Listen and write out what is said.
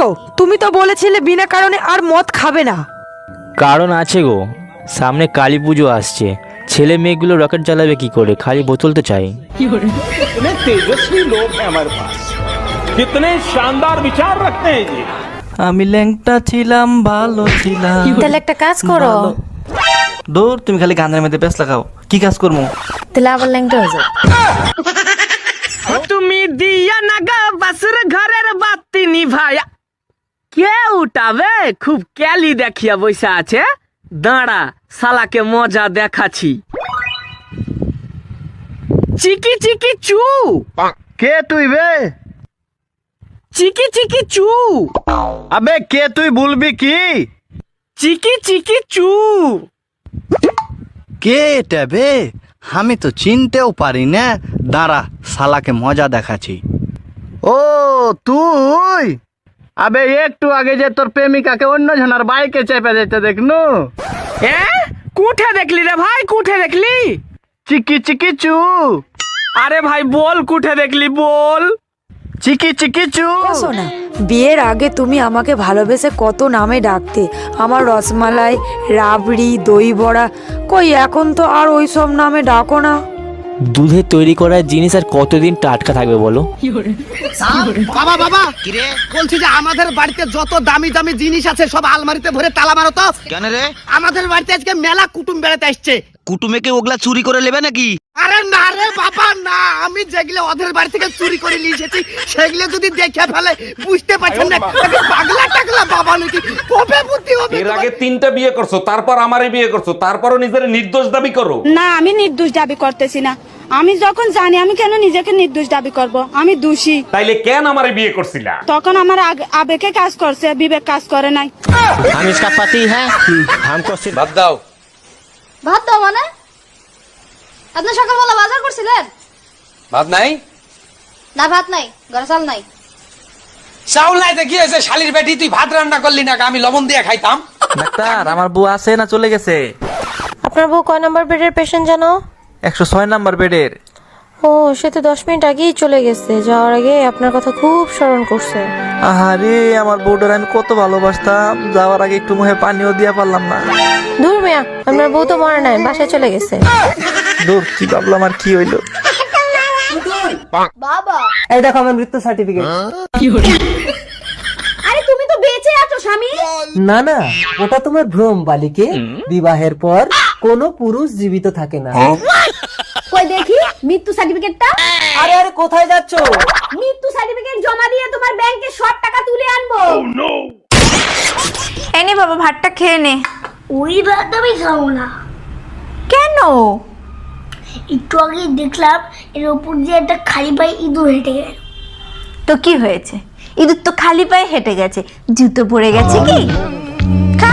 গো? তুমি তো বলেছিলে বিনা কারণে আর মদ খাবে না। কারণ আছে গো সামনে কালী পুজো আসছে। ছেলে মেয়েগুলো রকেট চালাবে কি করে? খালি বোতল তো চাই। আমি ল্যাংটা ছিলাম ভালো ছিলাম। তাহলে একটা কাজ করো। দূর তুমি খালি গানের মধ্যে ব্যস্ত লাগাও। কি কাজ করব? তাহলে আবার ল্যাংটা হয়ে যাও তুমি দিয়া নাগা বাসুর ঘরের বাতি নিভায়া। কে উঠাবে খুব ক্যালি দেখিয়া বসে আছে দাঁড়া শালাকে মজা দেখাছি চিকি চিকি চু! কে তুই বে? চিকি চিকি চু! আবে কে তুই বলবি কি? চিকি চিকি চু! কে এটা বে? আমি তো চিনতেও পারি না। দাঁড়া শালাকে মজা দেখাচ্ছি। ও তুই? আবে একটু আগে যে তোর প্রেমিকাকে অন্য জনের বাইকে চেপে যেতে দেখনু। এ? কুঠে দেখলি রে ভাই কুঠে দেখলি? চিকি চিকি চু। আরে ভাই বল কুঠে দেখলি বল। চিকি চিকি চু। শোনা বিয়ের আগে তুমি আমাকে ভালোবেসে কত নামে ডাকতে। আমার রসমালাই রাবড়ি দই বড়া কই এখন তো আর ওই সব নামে ডাকো না। দুধে তৈরি করা জিনিস আর কতদিন টাটকা থাকবে বলো? বাবা বাবা! কিরে? বলছি যে আমাদের বাড়িতে যত দামি দামি জিনিস আছে সব আলমারিতে ভরে তালা মারো তো। কেন রে? আমাদের বাড়িতে আজকে মেলা কুটুম বেড়াতে আসছে। কুটুমে কি ওগুলা চুরি করে নেবে নাকি আরে না রে বাবা না আমি যেগুলো ওদের বাড়ি থেকে চুরি করে নিয়ে এসেছি সেগুলো যদি দেখে ফেলে বুঝতে পারছেন না একে পাগলা টাগলা বাবা নাকি কবে বুদ্ধি হবে এর আগে তিনটা বিয়ে করছো তারপর আমারে বিয়ে করছো তারপরও নিজের নির্দোষ দাবি করো না আমি নির্দোষ দাবি করতেছি না আমি যখন জানি আমি কেন নিজেকে নির্দোষ দাবি করব আমি দোষী তাইলে কেন আমারে বিয়ে করছিলা তখন আমার আগ- আবেগে কাজ করছে বিবেক কাজ করে নাই हम इसका पति है हमको सिर्फ বাদ দাও ভাত দাও মানে? আপনি সকালবেলা বাজার করছিলেন? ভাত নাই? না ভাত নাই ঘরে চাল নাই। চাউল নাই দেখি হয়েছে? শালির বেটি তুই ভাত রান্না করলি না আমি লবণ দিয়ে খাইতাম। ডাক্তার আমার বউ আছে না চলে গেছে? আপনার বউ কয় নাম্বার বেডের পেশেন্ট জানো? একশো ছয় নাম্বার বেডের। ও সে তো দশ মিনিট আগেই চলে গেছে। যাওয়ার আগে আপনার কথা খুব স্মরণ করছে। আহারে আমার বউটার আমি কত ভালোবাসতাম। যাওয়ার আগে একটু মুখে পানিও দিয়া পারলাম না। দূর মিয়া আপনার বউ তো মরে নাই বাসায় চলে গেছে। দূর কি ভাবলাম আর কি হইল? এই দেখো আমার মৃত্যু সার্টিফিকেট আরে তুমি তো বেঁচে আছো স্বামী। না না ওটা তোমার ভ্রম বালিকে বিবাহের পর কোনো পুরুষ জীবিত থাকে না। কই দেখি। মৃত্যু সার্টিফিকেটটা? আরে আরে কোথায় যাচ্ছ? মৃত্যু সার্টিফিকেট জমা দিয়ে তোমার ব্যাংকে সব টাকা তুলে আনব। এনে বাবা ভাতটা খেয়ে নে। ওই ভাত আমি খাব না। কেন? একটু আগে দেখলাম এর উপর দিয়ে একটা খালি পায়ে ইঁদুর হেঁটে গেল। তো কি হয়েছে? ইঁদুর তো খালি পায়ে হেঁটে গেছে। জুতো পড়ে গেছে কি? খা।